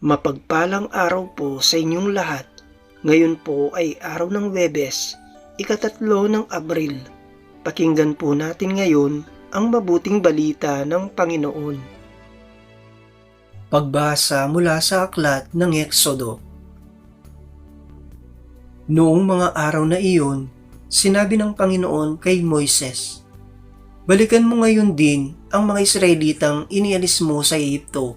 Mapagpalang araw po sa inyong lahat. Ngayon po ay araw ng Webes, ikatatlo ng Abril. Pakinggan po natin ngayon ang mabuting balita ng Panginoon. Pagbasa mula sa aklat ng Eksodo Noong mga araw na iyon, sinabi ng Panginoon kay Moises, Balikan mo ngayon din ang mga Israelitang inialis mo sa Egypto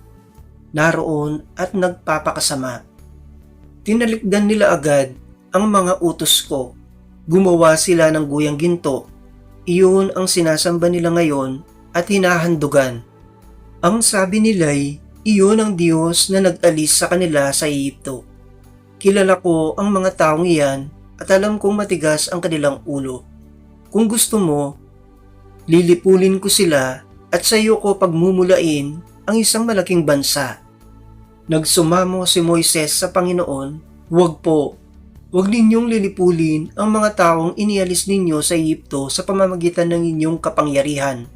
naroon at nagpapakasama. Tinalikdan nila agad ang mga utos ko. Gumawa sila ng guyang ginto. Iyon ang sinasamba nila ngayon at hinahandugan. Ang sabi nila'y iyon ang Diyos na nag-alis sa kanila sa Egypto. Kilala ko ang mga taong iyan at alam kong matigas ang kanilang ulo. Kung gusto mo, lilipulin ko sila at sa iyo ko pagmumulain ang isang malaking bansa. Nagsumamo si Moises sa Panginoon, Huwag po, huwag ninyong lilipulin ang mga taong inialis ninyo sa Egypto sa pamamagitan ng inyong kapangyarihan.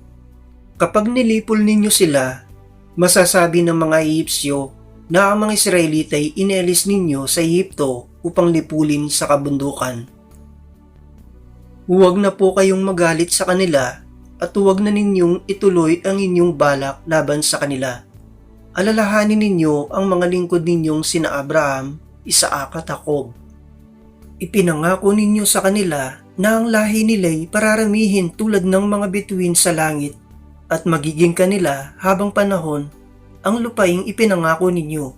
Kapag nilipol ninyo sila, masasabi ng mga Egyptyo na ang mga Israelita ay inialis ninyo sa Egypto upang lipulin sa kabundukan. Huwag na po kayong magalit sa kanila at huwag na ninyong ituloy ang inyong balak laban sa kanila alalahanin ninyo ang mga lingkod ninyong sina Abraham, Isaac at Jacob. Ipinangako ninyo sa kanila na ang lahi nila'y pararamihin tulad ng mga bituin sa langit at magiging kanila habang panahon ang lupaing ipinangako ninyo.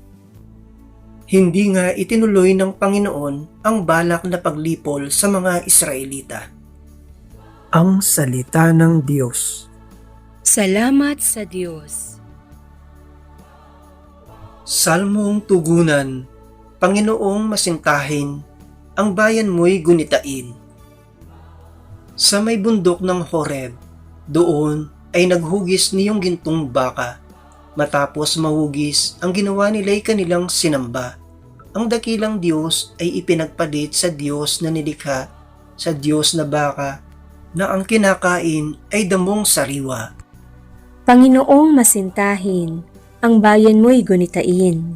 Hindi nga itinuloy ng Panginoon ang balak na paglipol sa mga Israelita. Ang Salita ng Diyos Salamat sa Diyos. Salmong tugunan, Panginoong masintahin, ang bayan mo'y gunitain. Sa may bundok ng Horeb, doon ay naghugis niyong gintong baka. Matapos mahugis, ang ginawa nila'y kanilang sinamba. Ang dakilang Diyos ay ipinagpalit sa Diyos na nilikha, sa Diyos na baka, na ang kinakain ay damong sariwa. Panginoong masintahin, ang bayan mo'y gunitain.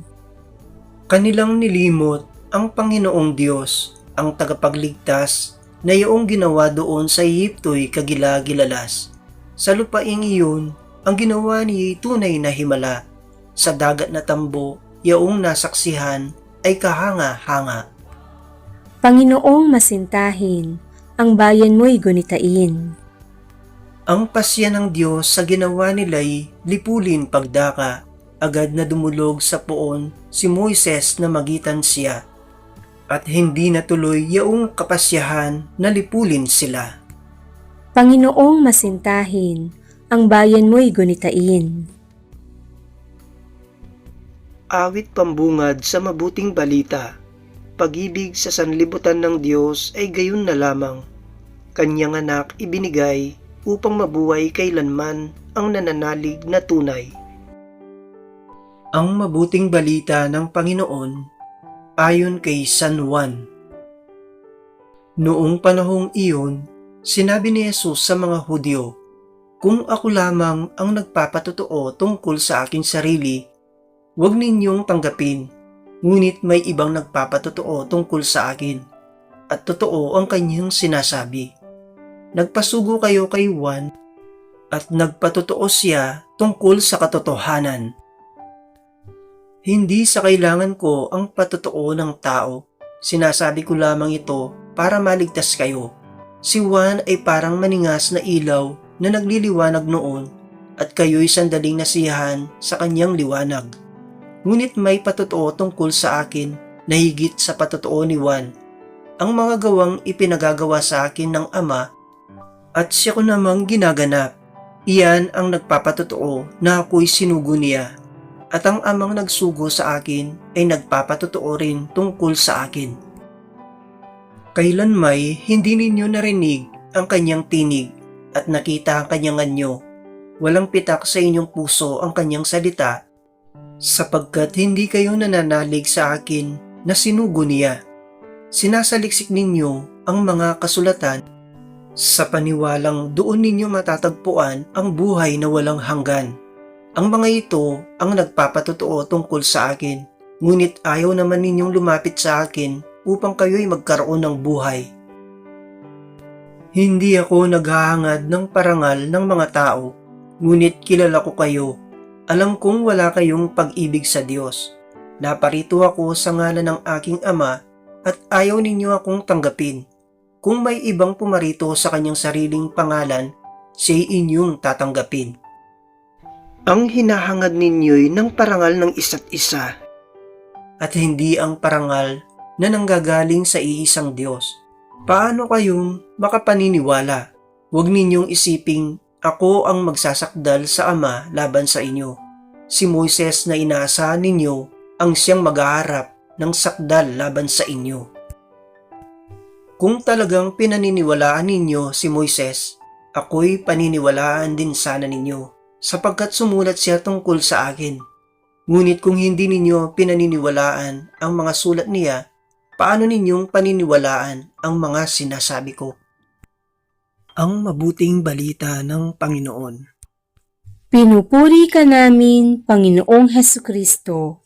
Kanilang nilimot ang Panginoong Diyos, ang tagapagligtas na iyong ginawa doon sa Egypto'y kagila-gilalas. Sa lupaing iyon, ang ginawa niya tunay na himala. Sa dagat na tambo, iyong nasaksihan ay kahanga-hanga. Panginoong masintahin, ang bayan mo'y gunitain. Ang pasya ng Diyos sa ginawa nila'y lipulin pagdaka. Agad na dumulog sa poon si Moises na magitan siya. At hindi natuloy yaong kapasyahan na lipulin sila. Panginoong masintahin, ang bayan mo'y gunitain. Awit pambungad sa mabuting balita. Pag-ibig sa sanlibutan ng Diyos ay gayon na lamang. Kanyang anak ibinigay upang mabuhay kailanman ang nananalig na tunay. Ang mabuting balita ng Panginoon ayon kay San Juan. Noong panahong iyon, sinabi ni Jesus sa mga Hudyo, Kung ako lamang ang nagpapatotoo tungkol sa aking sarili, huwag ninyong tanggapin, ngunit may ibang nagpapatotoo tungkol sa akin, at totoo ang kanyang sinasabi. Nagpasugo kayo kay Juan at nagpatotoo siya tungkol sa katotohanan. Hindi sa kailangan ko ang patotoo ng tao. Sinasabi ko lamang ito para maligtas kayo. Si Juan ay parang maningas na ilaw na nagliliwanag noon at kayo'y sandaling nasiyahan sa kanyang liwanag. Ngunit may patotoo tungkol sa akin na higit sa patotoo ni Juan. Ang mga gawang ipinagagawa sa akin ng Ama at siya ko namang ginaganap. Iyan ang nagpapatotoo na ako'y sinugo niya at ang amang nagsugo sa akin ay nagpapatotoo rin tungkol sa akin. Kailan may hindi ninyo narinig ang kanyang tinig at nakita ang kanyang anyo, walang pitak sa inyong puso ang kanyang salita, sapagkat hindi kayo nananalig sa akin na sinugo niya. Sinasaliksik ninyo ang mga kasulatan sa paniwalang doon ninyo matatagpuan ang buhay na walang hanggan. Ang mga ito ang nagpapatotoo tungkol sa akin Ngunit ayaw naman ninyong lumapit sa akin upang kayo'y magkaroon ng buhay. Hindi ako naghahangad ng parangal ng mga tao, ngunit kilala ko kayo. Alam kong wala kayong pag-ibig sa Diyos. Naparito ako sa ngalan ng aking ama at ayaw ninyo akong tanggapin. Kung may ibang pumarito sa kanyang sariling pangalan, siya'y inyong tatanggapin. Ang hinahangad ninyo'y ng parangal ng isa't isa at hindi ang parangal na nanggagaling sa iisang Diyos. Paano kayong makapaniniwala? Huwag ninyong isiping ako ang magsasakdal sa Ama laban sa inyo. Si Moises na inaasahan ninyo ang siyang maghaharap ng sakdal laban sa inyo. Kung talagang pinaniniwalaan ninyo si Moises, ako'y paniniwalaan din sana ninyo sapagkat sumulat siya tungkol sa akin. Ngunit kung hindi ninyo pinaniniwalaan ang mga sulat niya, paano ninyong paniniwalaan ang mga sinasabi ko? Ang mabuting balita ng Panginoon. Pinupuri ka namin, Panginoong Heso Kristo.